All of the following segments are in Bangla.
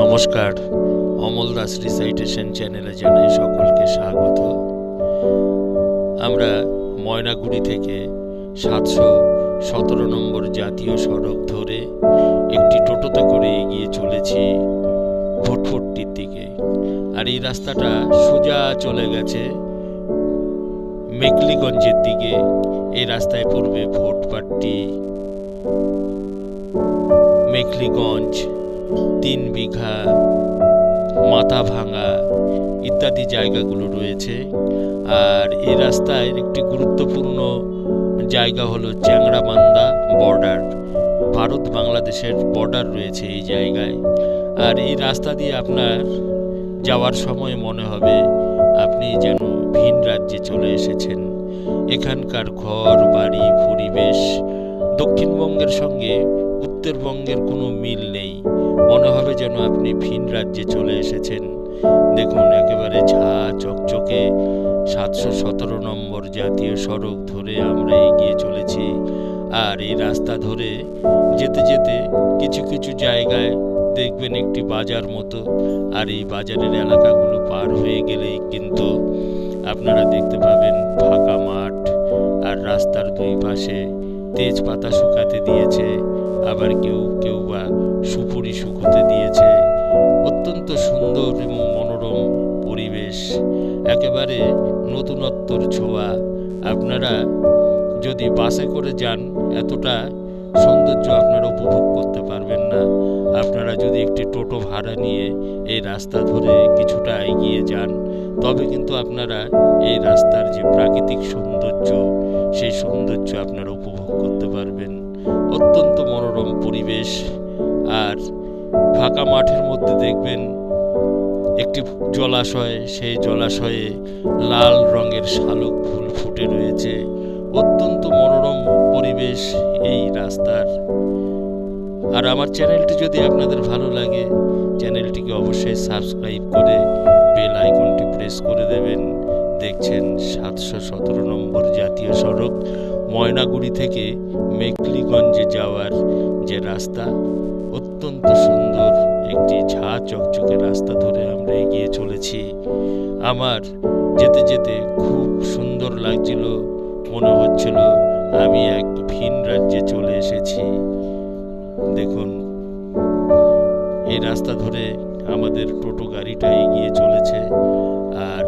নমস্কার। অমল দাস রিসাইটেশন চ্যানেলে জানাই সকলকে স্বাগত। আমরা ময়নাগুড়ি থেকে সাতশো সতেরো নম্বর জাতীয় সড়ক ধরে একটি টোটোতে করে এগিয়ে চলেছি ভুটফুটটির দিকে। আর এই রাস্তাটা সোজা চলে গেছে মেকলিগঞ্জের দিকে। এই রাস্তায় পড়বে ভোটপাট্টি মেখলিগঞ্জ তিন বিঘা মাথা ভাঙা ইত্যাদি জায়গাগুলো রয়েছে। আর এই রাস্তায় একটি গুরুত্বপূর্ণ জায়গা হলো চ্যাংড়াবান্দা বর্ডার। ভারত বাংলাদেশের বর্ডার রয়েছে এই জায়গায়। আর এই রাস্তা দিয়ে আপনার যাওয়ার সময় মনে হবে আপনি যেন ভিন রাজ্যে চলে এসেছেন। এখানকার ঘর, বাড়ি, পরিবেশ দক্ষিণবঙ্গের সঙ্গে উত্তরবঙ্গের কোনো মিল নেই। মনে হবে যেন আপনি ভিন রাজ্যে চলে এসেছেন। দেখুন, একেবারে ঝা চকচকে সাতশো সতেরো নম্বর জাতীয় সড়ক ধরে আমরা এগিয়ে চলেছি। আর এই রাস্তা ধরে যেতে যেতে কিছু কিছু জায়গায় দেখবেন একটি বাজার মতো। আর এই বাজারের এলাকাগুলো পার হয়ে গেলেই কিন্তু আপনারা দেখতে পাবেন ফাঁকা মাঠ। আর রাস্তার দুই পাশে তেজপাতা শুকাতে দিয়েছে। আবার কেউ কেউ বা সুপুরি শুকোতে দিয়েছে। অত্যন্ত সুন্দর এবং মনোরম পরিবেশ। একেবারে নতুনত্বর ছোঁয়া। আপনারা যদি বাসে করে যান, এতটা সৌন্দর্য আপনারা উপভোগ করতে পারবেন না। আপনারা যদি একটি টোটো ভাড়া নিয়ে এই রাস্তা ধরে কিছুটা এগিয়ে যান, তবে কিন্তু আপনারা এই রাস্তার যে প্রাকৃতিক সৌন্দর্য, সেই সৌন্দর্য আপনারা উপভোগ করতে পারবেন। অত্যন্ত মনোরম পরিবেশ। আর ফাঁকা মাঠের মধ্যে দেখবেন একটি জলাশয়, সেই জলাশয়ে লাল রঙের শালুক ফুল ফুটে রয়েছে। অত্যন্ত মনোরম পরিবেশ এই রাস্তার। আর আমার চ্যানেলটি যদি আপনাদের ভালো লাগে, চ্যানেলটিকে অবশ্যই সাবস্ক্রাইব করে বেল আইকনটি প্রেস করে দেবেন। দেখছেন সাতশো সতেরো নম্বর জাতীয় সড়ক। ময়নাগুড়ি থেকে মেকলিগঞ্জে যাওয়ার যে রাস্তা, অত্যন্ত সুন্দর একটি ঝা চকচকে রাস্তা ধরে আমরা এগিয়ে চলেছি। আমার যেতে যেতে খুব সুন্দর লাগছিল, মনে হচ্ছিল আমি এক ভিন রাজ্যে চলে এসেছি। দেখুন, এই রাস্তা ধরে আমাদের টোটো গাড়িটা এগিয়ে চলেছে। আর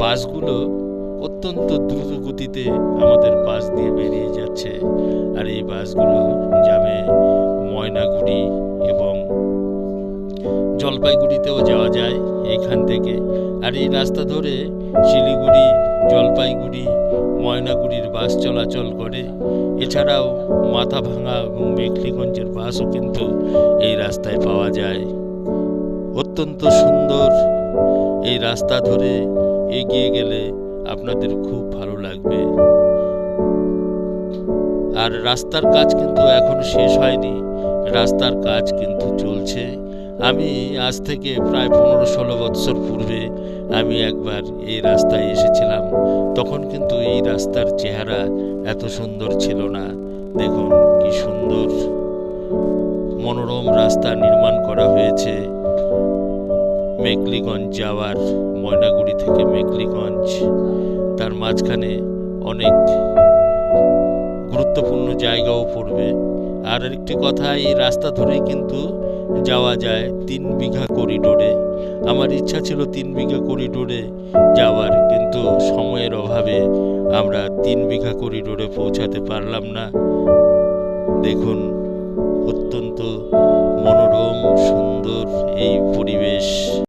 বাসগুলো অত্যন্ত দ্রুত গতিতে আমাদের বাস দিয়ে বেরিয়ে যাচ্ছে। আর এই বাসগুলো যাবে ময়নাগুড়ি এবং জলপাইগুড়িতেও যাওয়া যায় এখান থেকে। আর এই রাস্তা ধরে শিলিগুড়ি, জলপাইগুড়ি, ময়নাগুড়ির বাস চলাচল করে। এছাড়াও মাথা ভাঙা এবং মেখলিগঞ্জের বাসও কিন্তু এই রাস্তায় পাওয়া যায়। অত্যন্ত সুন্দর এই রাস্তা ধরে এগিয়ে গেলে আপনাদের খুব ভালো লাগবে। আর রাস্তার কাজ কিন্তু এখনও শেষ হয়নি। রাস্তার কাজ কিন্তু চলছে। আমি আজ থেকে প্রায় পনেরো ষোলো বৎসর পূর্বে আমি একবার এই রাস্তায় এসেছিলাম। তখন কিন্তু এই রাস্তার চেহারা এত সুন্দর ছিল না। দেখুন কি সুন্দর। মনোরম রাস্তা নির্মাণ করা হয়েছে। মেকলিগঞ্জ যাওয়ার ময়নাগুড়ি থেকে মেকলিগঞ্জ, তার মাঝখানে অনেক গুরুত্বপূর্ণ জায়গাও পড়বে। আর একটি কথা, এই রাস্তা ধরেই কিন্তু যাওয়া যায় তিন বিঘা করিডোরে। আমার ইচ্ছা ছিল তিন বিঘা করিডোরে যাওয়ার, কিন্তু সময়ের অভাবে আমরা তিন বিঘা করিডোরে পৌঁছাতে পারলাম না। দেখুন, অত্যন্ত মনোরম, সুন্দর এই পরিবেশ।